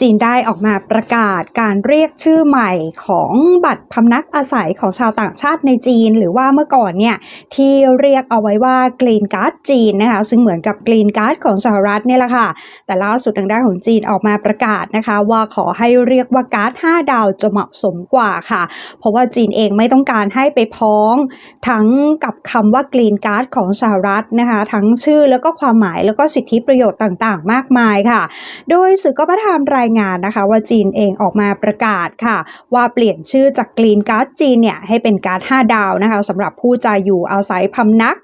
จีนได้ออกมาประกาศการเรียกชื่อใหม่ของบัตรพำนักอาศัยของชาวต่างชาติในจีน หรือว่าเมื่อก่อนเนี่ยที่เรียกเอาไว้ว่า Green Card จีนนะคะซึ่งเหมือนกับ Green Card ของสหรัฐเนี่ยแหละค่ะ แต่ล่าสุดทางด้านของจีนออกมาประกาศนะคะ ว่าขอให้เรียกว่าการ์ด 5 ดาวจะเหมาะสมกว่าค่ะ เพราะว่าจีนเองไม่ต้องการให้ไปพ้อง ทั้งกับคำว่า Green Card ของสหรัฐนะคะทั้งชื่อแล้วก็ความหมายแล้วก็สิทธิประโยชน์ต่างๆ มากมายค่ะ โดยสื่อก็พระทามรายงานนะคะว่าจีนเองออกมาประกาศค่ะ ว่าเปลี่ยนชื่อจากกรีนการ์ดจีนเนี่ยให้เป็นการ์ด5ดาวนะคะสำหรับผู้จะอยู่อาศัยพำนัก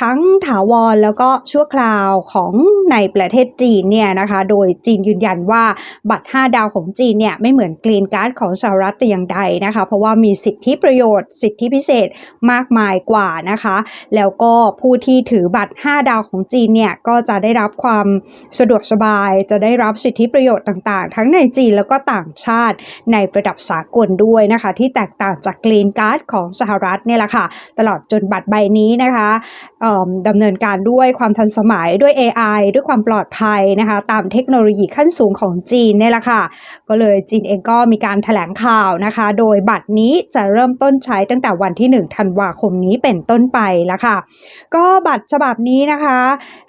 ทั้งถาวรแล้วก็ชั่วคราวของในประเทศจีนเนี่ยนะคะโดยจีนยืนยันว่าบัตร 5 ดาวของจีนเนี่ยไม่เหมือนกรีนการ์ดของสหรัฐแต่อย่างใดนะคะเพราะว่ามีสิทธิประโยชน์ สิทธิพิเศษมากมายกว่านะคะ แล้วก็ผู้ที่ถือบัตร 5 ดาวของจีนเนี่ยก็จะได้รับความสะดวกสบาย จะได้รับสิทธิประโยชน์ต่างๆทั้งในจีนแล้วก็ต่างชาติในระดับสากลด้วยนะคะ ที่แตกต่างจากกรีนการ์ดของสหรัฐเนี่ยแหละค่ะ ตลอดจนบัตรใบนี้นะคะดำเนินการด้วยความทันสมัยด้วย AI ด้วยความปลอดภัยนะคะ ตามเทคโนโลยีขั้นสูงของจีนเนี่ยแหละค่ะ ก็เลยจีนเองก็มีการแถลงข่าวนะคะ โดยบัตรนี้จะเริ่มต้นใช้ตั้งแต่วันที่ 1 ธันวาคมนี้เป็นต้นไปแล้วค่ะ ก็บัตรฉบับนี้นะคะ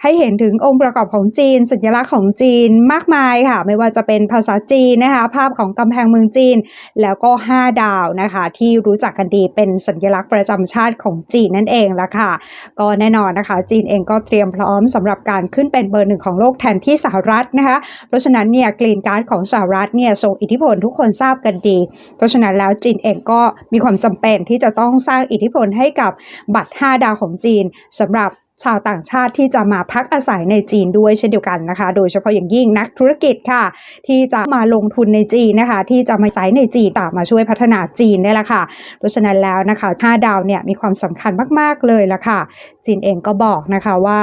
ให้เห็นถึงองค์ประกอบของจีน สัญลักษณ์ของจีนมากมายค่ะ ไม่ว่าจะเป็นภาษาจีนนะคะ ภาพของกำแพงเมืองจีน แล้วก็ 5 ดาวนะคะ ที่รู้จักกันดีเป็นสัญลักษณ์ประจำชาติของจีนนั่นเองละค่ะ ก็แน่นอนนะคะ จีนเองก็เตรียมพร้อมสำหรับการขึ้นเป็นเบอร์หนึ่งของโลกแทนที่สหรัฐนะคะ เพราะฉะนั้นเนี่ยกรีนการ์ดของสหรัฐเนี่ยทรงอิทธิพลทุกคนทราบกันดี เพราะฉะนั้นแล้วจีนเองก็มีความจำเป็นที่จะต้องสร้างอิทธิพลให้กับบัตร 5 ดาวของจีนสำหรับ ชาวต่างชาติที่จะมาพักอาศัยในจีนด้วยเช่นเดียวกันนะคะ โดยเฉพาะอย่างยิ่งนักธุรกิจค่ะ ที่จะมาลงทุนในจีนนะคะ ที่จะมาอาศัยในจีนต่างมาช่วยพัฒนาจีนนี่แหละค่ะ เพราะฉะนั้นแล้วนะคะ5ดาวเนี่ยมีความสำคัญมาก ๆ เลยละค่ะ จีนเองก็บอกนะคะว่า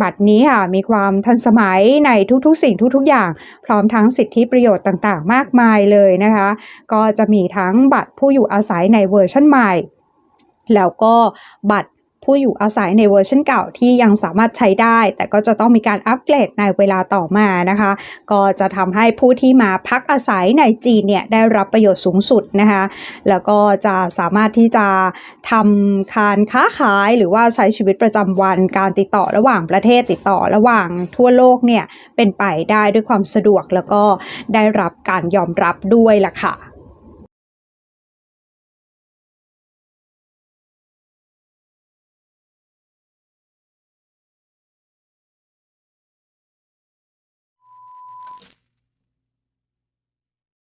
บัตรนี้ค่ะมีความทันสมัยในทุกๆ สิ่งทุกๆ อย่าง พร้อมทั้งสิทธิประโยชน์ต่างๆ มากมายเลยนะคะ ก็จะมีทั้งบัตรผู้อยู่อาศัยในเวอร์ชันใหม่ แล้วก็บัตร ผู้อยู่อาศัยในเวอร์ชันเก่าที่ยังสามารถใช้ได้ แต่ก็จะต้องมีการอัปเกรดในเวลาต่อมานะคะ ก็จะทำให้ผู้ที่มาพักอาศัยในจีนเนี่ยได้รับประโยชน์สูงสุดนะคะแล้วก็จะสามารถที่จะทำการค้าขายหรือว่าใช้ชีวิตประจำวันการติดต่อระหว่างประเทศติดต่อระหว่างทั่วโลกเนี่ยเป็นไปได้ด้วยความสะดวกแล้วก็ได้รับการยอมรับด้วยล่ะค่ะ